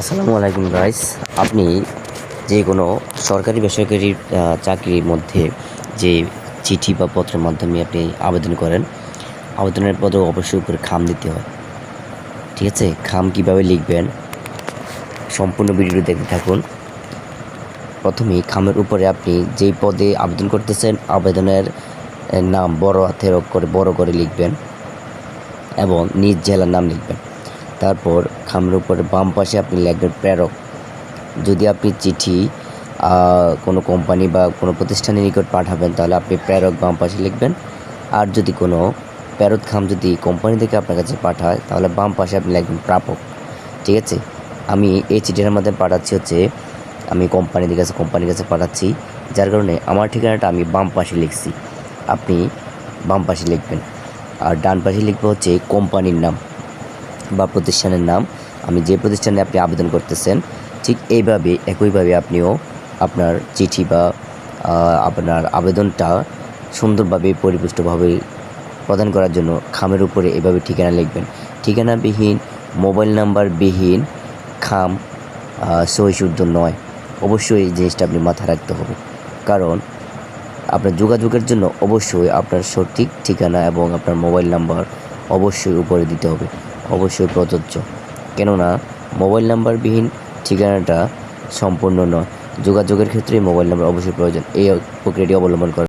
আসসালামু আলাইকুম গাইস আপনি যে কোনো সরকারি বেসরকারি চাকরির মধ্যে যে চিঠি বা পত্রের মাধ্যমে আপনি আবেদন করেন, আবেদনের পদে অবশ্যই উপরে খাম দিতে হয়। ঠিক আছে? খাম কীভাবে লিখবেন? সম্পূর্ণ ভিডিও দেখতে থাকুন। প্রথমেই খামের উপরে আপনি যেই পদে আবেদন করতেছেন, আবেদনের নাম বড় হাতের করে বড় করে লিখবেন এবং নিজ জেলার নাম লিখবেন। তারপর খামের উপরে বাম পাশে আপনি লিখবেন প্রেরক। যদি আপনি চিঠি কোনো কোম্পানি বা কোনো প্রতিষ্ঠানের নিকট পাঠাবেন, তাহলে আপনি প্রেরক বাম পাশে লিখবেন। আর যদি কোনো প্রেরক খাম যদি কোম্পানি থেকে আপনার কাছে পাঠায়, তাহলে বাম পাশে আপনি লিখবেন প্রাপক। ঠিক আছে? আমি এই চিঠিটার মধ্যে পাঠাচ্ছি হচ্ছে, আমি কোম্পানির কাছে কোম্পানির কাছে পাঠাচ্ছি। যার কারণে আমার ঠিকানাটা আমি বাম পাশে লিখছি। আপনি বাম পাশে লিখবেন। আর ডান পাশে লিখবে হচ্ছে কোম্পানির নাম। বা প্রতিষ্ঠানের নাম আমি যে প্রতিষ্ঠানে আপনি আবেদন করতেছেন ঠিক এইভাবে একইভাবে আপনিও আপনার চিঠি বা আপনার আবেদনটা সুন্দরভাবে পরিপুষ্টভাবে প্রদান করার জন্য খামের উপরে এভাবে ঠিকানা লিখবেন। ঠিকানাবিহীন মোবাইল নাম্বার বিহীন খাম আহ, সই শুদ্ধ নয়। অবশ্যই এই জিনিসটা আপনি মাথায় রাখতে হবে। কারণ আপনার যোগাযোগের জন্য অবশ্যই আপনার সঠিক ঠিকানা এবং আপনার মোবাইল নাম্বার অবশ্যই উপরে দিতে হবে। অবশ্যই প্রযোজ্য। কেননা, মোবাইল নাম্বারবিহীন ঠিকানাটা সম্পূর্ণ নয়। যোগাযোগের ক্ষেত্রে মোবাইল নাম্বার অবশ্যই প্রয়োজন। এই প্রক্রিয়াটি অবলম্বন করা